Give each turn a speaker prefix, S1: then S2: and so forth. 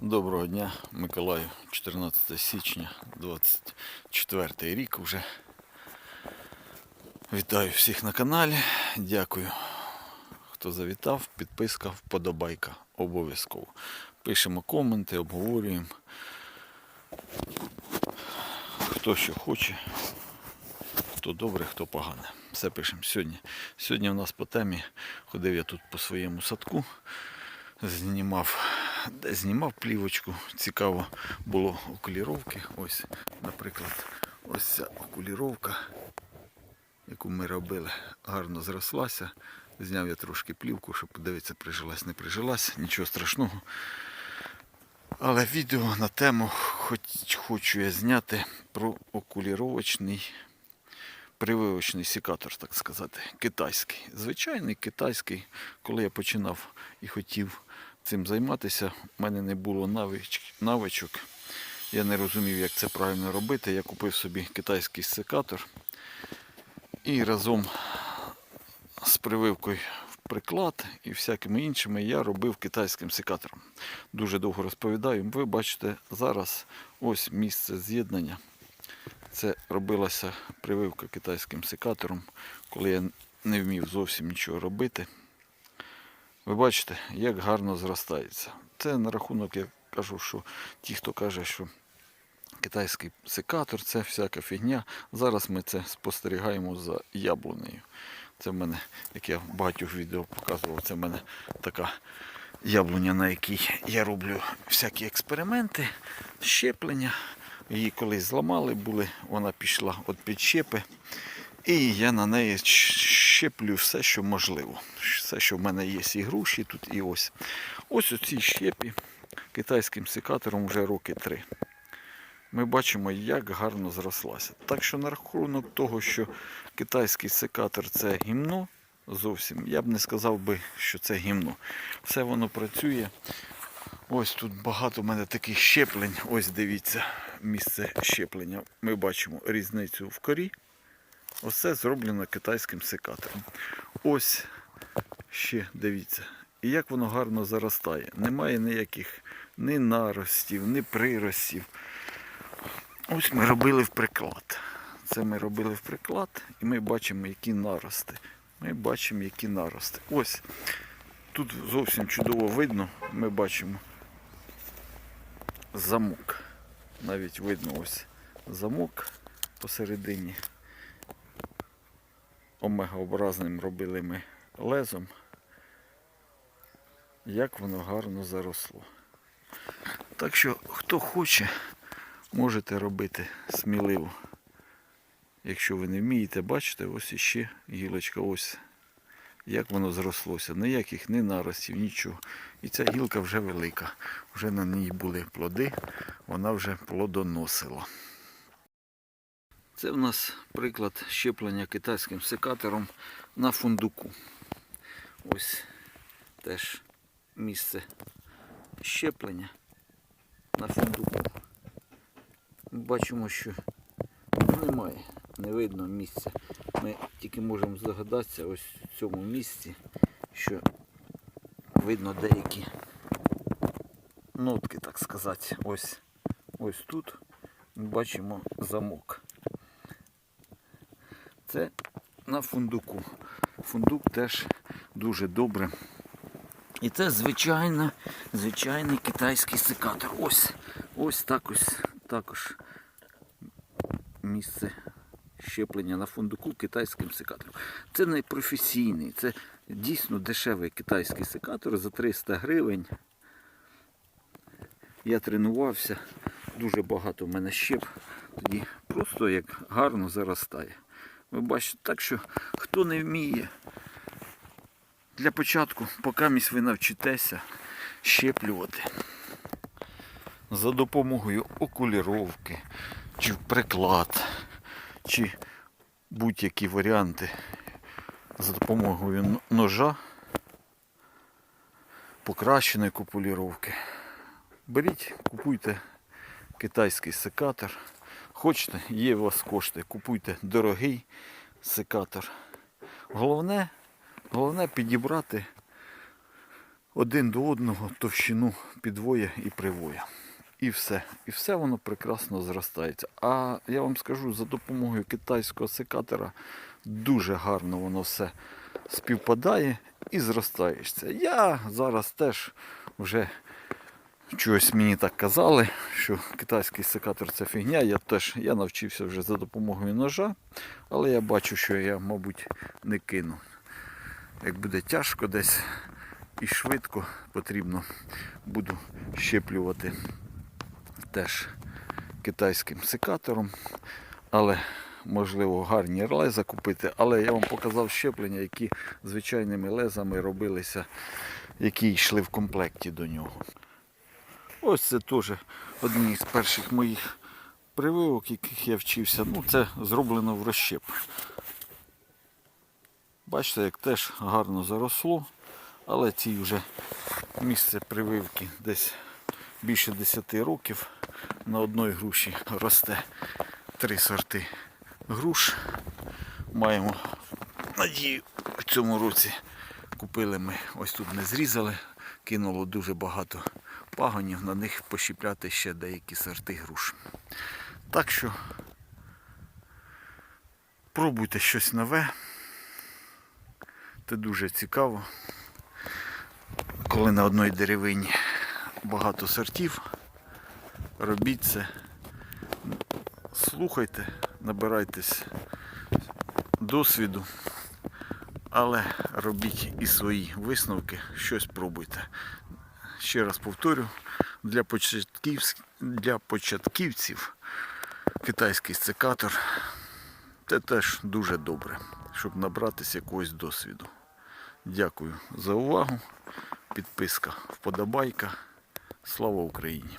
S1: Доброго дня, Миколаю, 14 січня, 24 рік вже. Вітаю всіх на каналі. Дякую, хто завітав. Підписка, вподобайка. Обов'язково. Пишемо коменти, обговорюємо. Хто що хоче, хто добре, хто погане. Все пишемо сьогодні. Сьогодні у нас по темі ходив я тут по своєму садку знімав, де знімав плівочку. Цікаво було окуліровки. Ось, наприклад, ось ця окуліровка, яку ми робили, гарно зрослася. Зняв я трошки плівку, щоб подивитися, прижилась, не прижилась, нічого страшного. Але відео на тему хоч, хочу я зняти про окуліровочний прививочний секатор, так сказати, китайський. Звичайний китайський. Коли я починав і хотів цим займатися, в мене не було навичок. Я не розумів, як це правильно робити. Я купив собі китайський секатор і разом з прививкою в приклад і всякими іншими я робив китайським секатором. Дуже довго розповідаю. Ви бачите зараз ось місце з'єднання. Це робилася прививка китайським секатором, коли я не вмів зовсім нічого робити. Ви бачите, як гарно зростається. Це на рахунок, я кажу, що ті, хто каже, що китайський секатор це всяка фігня. Зараз ми це спостерігаємо за яблунею. Це в мене, як я в багатьох відео показував, це в мене така яблуня, на якій я роблю всякі експерименти, щеплення. Її колись зламали були, вона пішла від підщепи. І я на неї щеплю все, що можливо. Все, що в мене є і груші тут, і ось. Ось у щепі китайським секатором вже роки три. Ми бачимо, як гарно зрослася. Так що на рахунок того, що китайський секатор це гімно, зовсім, я б не сказав би, що це гімно. Все воно працює. Ось тут багато в мене таких щеплень. Ось дивіться, місце щеплення. Ми бачимо різницю в корі. Ось це зроблено китайським секатором. Ось ще дивіться. І як воно гарно заростає. Немає ніяких ні наростів, ні приростів. Ось ми робили в приклад. Це ми робили в приклад, і ми бачимо, які нарости. Ми бачимо, які нарости. Ось тут зовсім чудово видно, ми бачимо замок. Навіть видно ось замок посередині. Омегообразним робили ми лезом. Як воно гарно заросло. Так що, хто хоче, можете робити сміливо. Якщо ви не вмієте, бачите, ось іще гілочка, ось як воно зрослося. Ніяких ні наростів, нічого. І ця гілка вже велика. Вже на ній були плоди, вона вже плодоносила. Це в нас приклад щеплення китайським секатором на фундуку. Ось теж місце щеплення на фундуку. Бачимо, що немає, не видно місця. Ми тільки можемо здогадатися ось в цьому місці, що видно деякі нотки, так сказати. Ось, ось тут бачимо замок. Це на фундуку. Фундук теж дуже добре. І це звичайно, звичайний китайський секатор. Ось, ось так ось також місце щеплення на фундуку китайським секатором. Це не професійний, це дійсно дешевий китайський секатор за 300 гривень. Я тренувався, дуже багато в мене щеп. Тоді просто як гарно заростає. Ви бачите, так що хто не вміє, для початку, поки місь ви навчитеся щеплювати за допомогою окуліровки, чи приклад, чи будь-які варіанти за допомогою ножа покращеної купуліровки. Беріть, купуйте китайський секатор. Хочете, є у вас кошти, купуйте дорогий секатор. Головне, головне підібрати один до одного товщину підвоя і привоя. І все. І все воно прекрасно зростається. А я вам скажу, за допомогою китайського секатора дуже гарно воно все співпадає і зростається. Я зараз теж вже чогось мені так казали, що китайський секатор це фігня. Я теж я навчився вже за допомогою ножа, але я бачу, що я, мабуть, не кину. Як буде тяжко десь і швидко потрібно буду щеплювати теж китайським секатором. Але можливо гарні леза купити. Але я вам показав щеплення, які звичайними лезами робилися, які йшли в комплекті до нього. Ось це теж одні з перших моїх прививок, яких я вчився. Ну, це зроблено в розщеп. Бачите, як теж гарно заросло, але цій вже місце прививки десь більше 10 років. На одній груші росте три сорти груш. Маємо надію в цьому році купили ми, ось тут не зрізали, кинуло дуже багато пагонів, на них пощіпляти ще деякі сорти груш. Так що пробуйте щось нове. Це дуже цікаво, коли на одній деревині багато сортів. Робіть це, слухайте, набирайтесь досвіду, але робіть і свої висновки, щось пробуйте. Ще раз повторю, для, початківців, для початківців китайський секатор це теж дуже добре, щоб набратися якогось досвіду. Дякую за увагу. Підписка, вподобайка. Слава Україні!